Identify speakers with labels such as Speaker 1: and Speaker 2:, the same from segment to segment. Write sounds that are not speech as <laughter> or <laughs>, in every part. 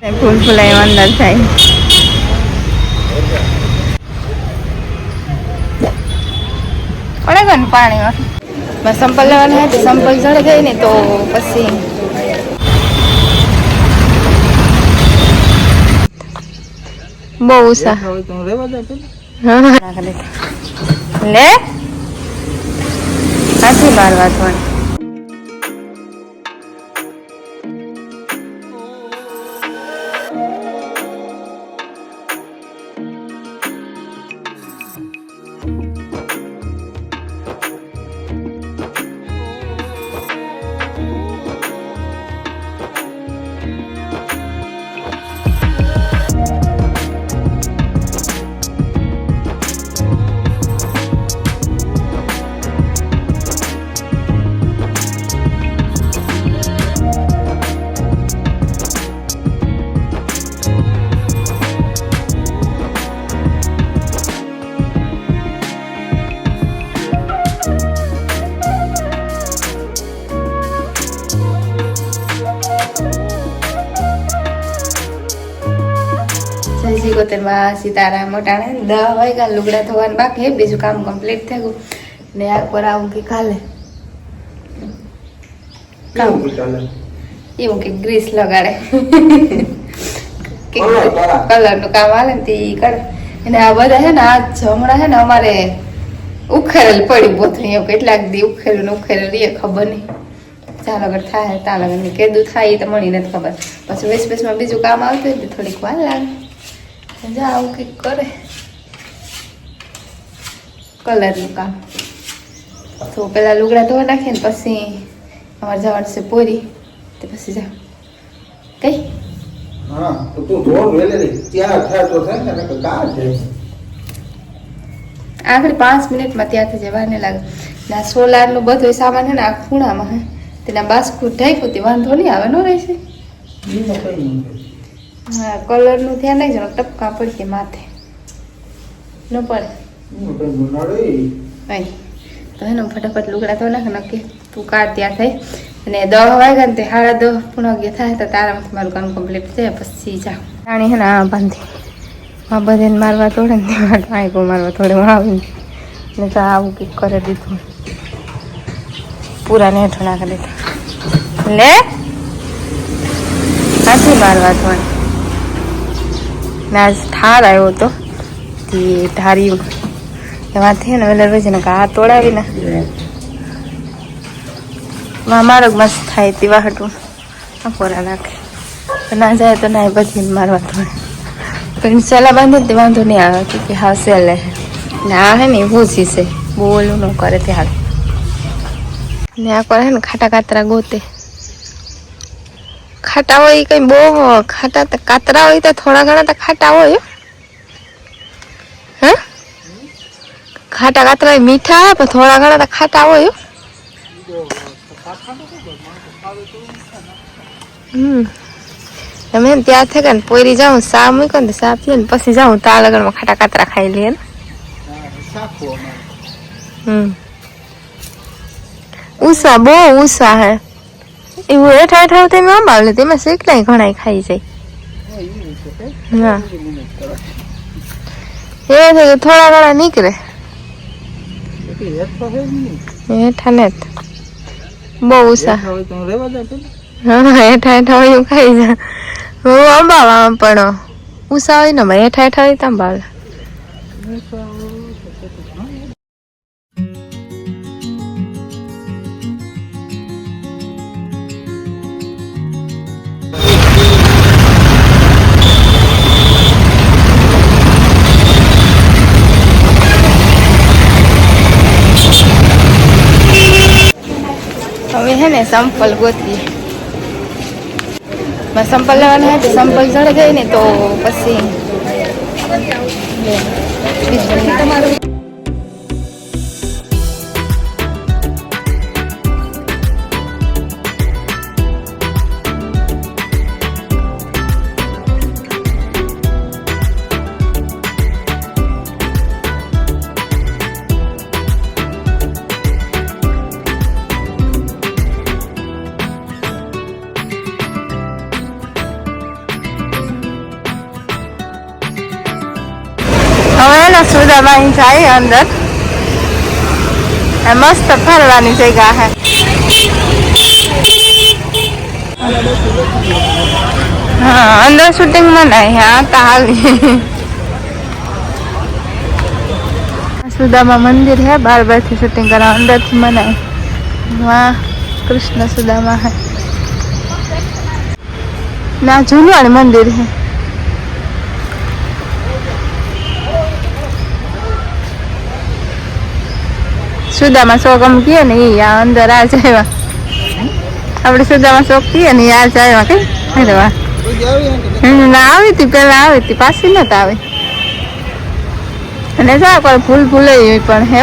Speaker 1: ફૂલ ફૂલાઈ અંદર થાય. પડે ગયું પાણીમાં? મેં સંપલ લેવાનું હતી સંપલ ચડી ગઈ ને તો પછી બહુ ઉષા
Speaker 2: હોય દે.
Speaker 1: લે? હાથી બાર વાત જય ગોતરમાં સીતારામ મોટાણે દહ વાગ્યા લુગડા થવાનું બાકી હે બીજું કામ કમ્પ્લીટ થઈ ગયું. ને આ પર આવું કે કાલે એવું કે ગ્રીસ લગાડે. કલરનું કામ આવે ને તે કરે. અને આ બધા છે ને આ જમણા છે ને અમારે ઉખેરેલ પડી બોથરી એવું કેટલાક દી ઉખેરેલ ને ઉખેરેલ એ ખબર નહીં. ચાલ અગર થાય તાલ અગર કેદું થાય એ તો મળી નથી ખબર. પછી વેસ વેસમાં બીજું કામ આવતું હોય થોડીક વાર લાગે. જા આવું કંઈક કરે. કલરનું કામ. તો પેલા લુગડા ધોવા નાખીએ ને પછી અમારે જવાનું છે પોરી. તે પછી જા. કઈ?
Speaker 2: હા તો તું વેલેલી ત્યાં થાય તો થાય ને નકર જાય.
Speaker 1: આખરી પાંચ મિનિટમાં ત્યાંથી જવા ને લાગે ના સોલારનું બધું સામાન છે ને આ ખૂણામાં તેના બાસ્કુટ ઢાંક્યું તે વાંધો નહીં આવે નો રહેશે.
Speaker 2: એમાં ધ્યાન નહીં
Speaker 1: કલરનું રાખજો ટપકા પડશે માથે. ન પડે. તો એનો ફટાફટ લુગડા તો નાખ નક્કી? તું કાઢ ત્યાં થઈ? અને દહ વાગ્યા ને તે સાડા દહ પૂણા ગયા થાય તો તારામાંથી મારું કામ કમ્પ્લીટ થાય પછી જા. રાણી હે ને આ બાંધી. આ બધાને મારવા તોડે ને તેમાં ટાઈકો મારવા હું આવીને. ને તો આવું કંઈક કરી દીધું. પૂરા નેઠો નાખી દીધા. લે? હાથી મારવા તોડે ને આજ ઠાર આવ્યો હતો. તે ધાર્યું. એમાંથી ને વેલર વેચે ને આ તોડાવી ને માં મારો મસ્ત થાય તેવા હટું કોરા નાખે. ના જાય તો ના પછી મારવા થોડે પણ સેલા બાંધે તે વાંધો નહીં આવે કે હા. સેલે ને આ હે ને એવું છે. બોલું ન કરે તે ને આ કરે ને ખાટા કાતરા ગોતે. ખાટા હોય કઈ બહુ ખાટા કાતરા હોય તો થોડા ઘણા તો ખાટા હોય હે. ખાટા કાતરા મીઠા પણ થોડા ઘણા તો ખાટા હોય હમ. તમે ને ત્યાં થઈ ગયા ને પોરી જાઉં સા મૂકો ને સા પીએ ને પછી જાઉં તા લગનમાં ખાટા કાતરા ખાઈ લઈએ ને. હમ. ઉષા બહુ ઉષા હે. એવું હેઠા હેઠા તમે અંબાવ લે તેમાં શેકલાય ઘણા ખાઈ જાય
Speaker 2: હા.
Speaker 1: એ છે કે થોડા ઘણા નીકળે. હેઠા ને. બહુ ઉષા
Speaker 2: હું,
Speaker 1: હેઠા હેઠા હોય એવું ખાઈ જાય હું અંબાવા પણ ઉષા હોય ને હેઠા હેઠા હોય તો અંબાવે ને સંપલ ગોતી. બસ સંપલ લેવાના હતી સંપલ ચડી ગઈ ને તો પછી તમારું સુદામાં જાય અંદર. મસ્ત ફરવાની જગ્યા હે. હા, અંદર શૂટિંગ મનાય હા, તો હાલી. સુદામા મંદિર હે બારથી શૂટિંગ કરવા અંદરથી મનાય વાહ, કૃષ્ણ સુદામા હે. ના, જૂનવાણી મંદિર હે. સુદામાં શોખ અમ કીએ ને, ઈ આ અંદર આ જાય આપણે સુદામાં શોખ કીએ ને આ જાય કે અરે વાહ. ના આવી હતી, પેલા આવી હતી, પાછી નત આવે. અને જા કોઈ ભૂલ ભૂલે હોય પણ, હે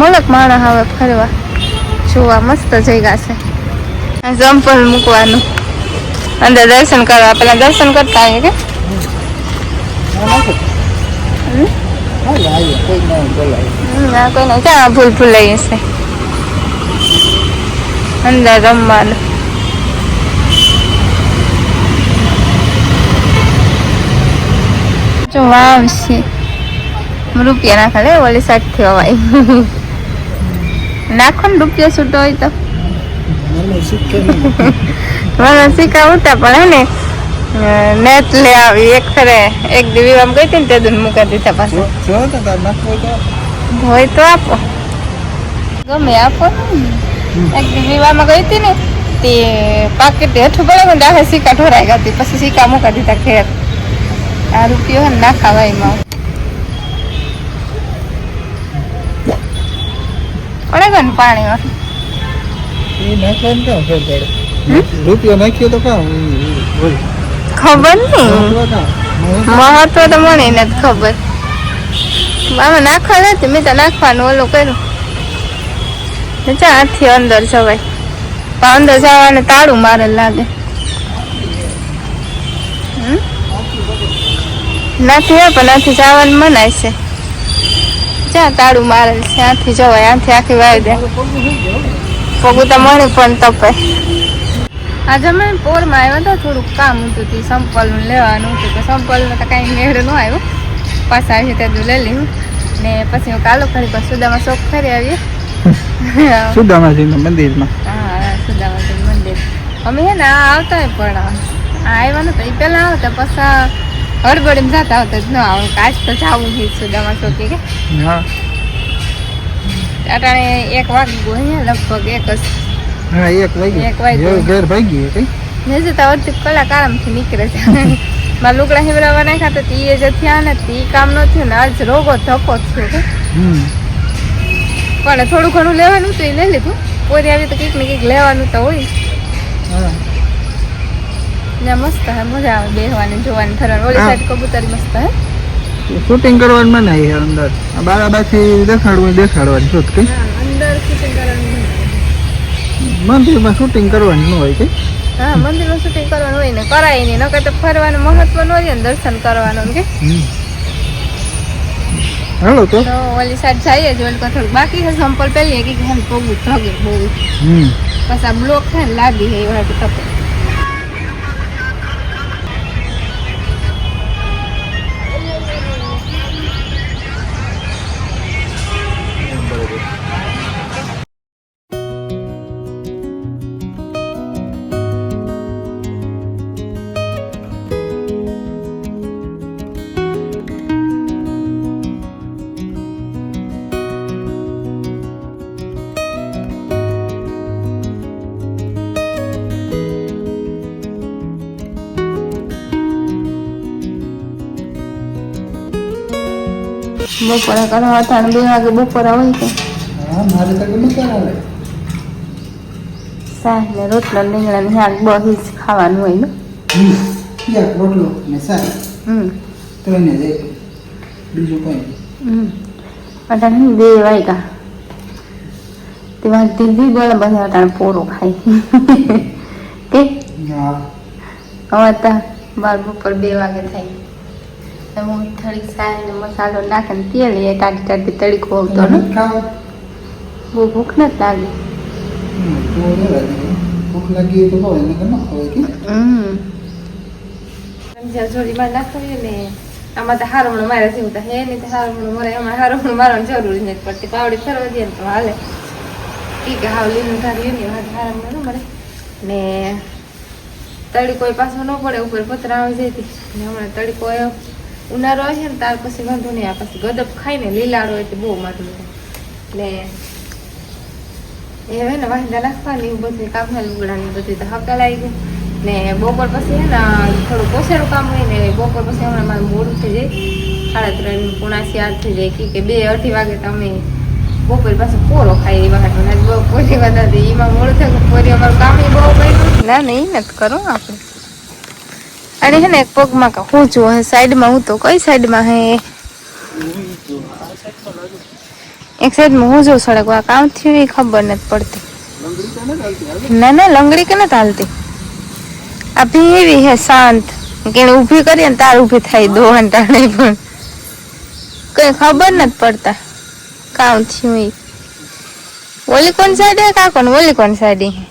Speaker 1: મોલક માણસ હવે ફરવા જોવા મસ્ત જગ્યા છે. જમ્પલ મૂકવાનું. અંદર દર્શન કરવા, પેલા દર્શન કરતા આવીએ કે? કોઈ ક્યાં ભૂલ ભૂલાઈ હશે અંદર રમવાનું જો વાવ છે રૂપિયા નાખે લે ઓલી સાઈડથી અવાય નાખો ને રૂપિયા છૂટો હોય તો મને શીખા ઉતા પણ હે ને નેટ લે આવી એક ફરે એક દીવી આમ ગઈ હતી ને તે દૂધ મૂકી દીધા પાછું. હોય તો આપો. ગમે આપો. એક વિવાહમાં ગઈ હતી ને તે પાકેટ હેઠું પડે ને ડાહે સિક્કા ઢોરાઈ ગતી હતી પછી સિક્કા મૂકી દીધા ખેર આ રૂપિયો હે ને ખાવાય એમાં. પડે ગયો ને પાણીમાં
Speaker 2: રૂપિયો નાખ્યો તો કાં?
Speaker 1: ખબર નહીં. મહત્વ તો મને નથી ખબર. આમાં નાખવા નથી મેં તો નાખવાનું ઓલું કર્યું. ચાથી અંદર જવાય. પણ અંદર જવાને તાળું મારે લાગે. હમ? હોય પણ આથી જવાનું મનાય છે. ચા તાળું મારેલ છે, આથી જવાય, આથી આખી વાવી દે. પગું તો મળે પણ તપે. આજે અમે પોરમાં આવ્યા હતા થોડુંક કામ હતું હતું સંપલનું લેવાનું હતું તો સંપલનું તો કાંઈ મેળ ન આવ્યો. પાછા આવી તે લઈ લીધું ને પછી હું કાલો ફરી પછી સુદામાં શોખ ફરી આવીએ. <laughs>
Speaker 2: સુદામાજીના મંદિરમાં.
Speaker 1: હા સુદામાજી મંદિર. અમે હે ને આ આવતા પણ આ આવ્યા નતા એ પહેલાં આવતા પછી હડબડીમાં જતા આવતા જ ન આવે કાચ તો જવું જ સુદામાં શોખી કે. અટાણે એક વાગ્યું અહીંયા લગભગ એક જ
Speaker 2: હા એક વાગી
Speaker 1: એક વાગ્યું.
Speaker 2: ઘેર ભાગી કઈ?
Speaker 1: ને જતા અડધી કલાક આરામથી નીકળે છે. <laughs> મારા લુગડા હિવડાવવા નાખ્યા તો એ જે થયા કામ ન થયું ને આજ રોગો ધક્કો થયો પણ થોડું ઘણું લેવાનું તો એ લઈ લીધું. પોરી આવી તો કંઈક ને કંઈક લેવાનું તો હોય. ને મસ્ત હે મજા આવે બેહવાની જોવાની ફરવાની. ઓલી સાઈડ કબૂતરી મસ્ત હે.
Speaker 2: શૂટિંગ કરવાનું મને અંદર બારાબાથી દેખાડવું દેખાડવાની શું કઈ? મંદિરમાં શૂટિંગ કરવાનું ન હોય કઈ
Speaker 1: હા મંદિરમાં શૂટિંગ કરવાનું હોય ને કરાય નહીં. નકર તો ફરવાનું મહત્વ ન હોય ને દર્શન કરવાનું કે?
Speaker 2: હાલો તો.
Speaker 1: તો ઓલી સાઈડ જઈએ જ ઓલી થોડુંક બાકી છે સંપલ પહેલી કે હમ પગું ધગે બહુ.
Speaker 2: હમ.
Speaker 1: પાછા બ્લોક થાય ને લાગી હે એવા તપે. બપોરે કરવા હતા બે વાગે બપોરે હોય
Speaker 2: કે
Speaker 1: શાક ને રોટલો લીંગડા ને શાક બહી જ ખાવાનું હોય ને.
Speaker 2: એક રોટલો ને સાહેબ
Speaker 1: હમ.
Speaker 2: તો એને જાય બીજું કંઈ
Speaker 1: હમ. અટાણે બે વાગ્યા. તેમાં દીદી બોલે બધા અટાણે પોરો ખાય <laughs> કે? હવે તો બાર બપોર બે વાગે થાય. હું થોડીક સારી ને મસાલો નાખે ને તેલ એ ટાટી ટાટી તડીકો આવતો ને
Speaker 2: ખાવ
Speaker 1: બહુ ભૂખ નથી લાગી
Speaker 2: ભૂખ લાગી હોય તો ખવાય નકર ન ખવાય કે
Speaker 1: હમ જ્યાં જોડીમાં નાખવીએ ને આમાં તો હારમણું મારે જેવું તો હે નહીં તો હારમણું મરે એમાં હારમણું મારવાની જરૂર નથી પડતી પાવડી ફરવા દે ને તો હાલે ઈ કે હાવ લીલું ધાર્યું ને વાત હારમણું ન મળે ને તડીકો ય પાછો ન પડે ઉપર પતરા આવી જાય તી. ને હમણાં તડીકો એ ઉનાળો છે ને ત્યાર પછી વાંધો નહીં. આ પછી ગદપ ખાઈને લીલાડો હોય તો બહુ માથું એટલે ને એ હવે ને વાહિંદા નાખવાની એવું બધું કામ લુગડાની બધું તો હકા લાવી ગયું. ને બપોર પછી હે ને થોડું કોસેરું કામ હોય ને બપોર પછી હમણાં મારું મોડું થઈ જાય. સાડા ત્રણ પૂણા ચાર થઈ જાય કે બે અઢી વાગે તમે બપોર પાસે પોરો ખાઈ એ વખત મને બહુ બધા હતી એમાં મોડું થયું કોરી અમારું કામ બહુ કર્યું ના નહીં નથી કરો આપણે. અને હે ને એક પગમાં કા હું જો સાઈડમાં હું તો કઈ સાઈડમાં હે? એક સાઈડમાં હું જો સડક આ કામ થયું એ ખબર નથી પડતી. ના ના, લંગડી કે નથી હાલતી? આ એવી હે, શાંત. કે ઊભી કરીએ ને તાર ઊભી થાય દોહન ટાણે પણ. કઈ ખબર નથી પડતા. કામ થયું ઈ ઓલી કોણ સાઈડ હે કાકો ને ઓલી કોણ હે?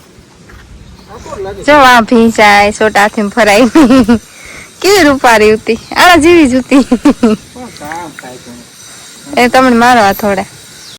Speaker 1: જો આ ભીંચાય સોટાથી ફરાઈ કેવી રૂપારી ઉતી? આના જેવી જ
Speaker 2: છે?
Speaker 1: એ તમને મારવા થોડા.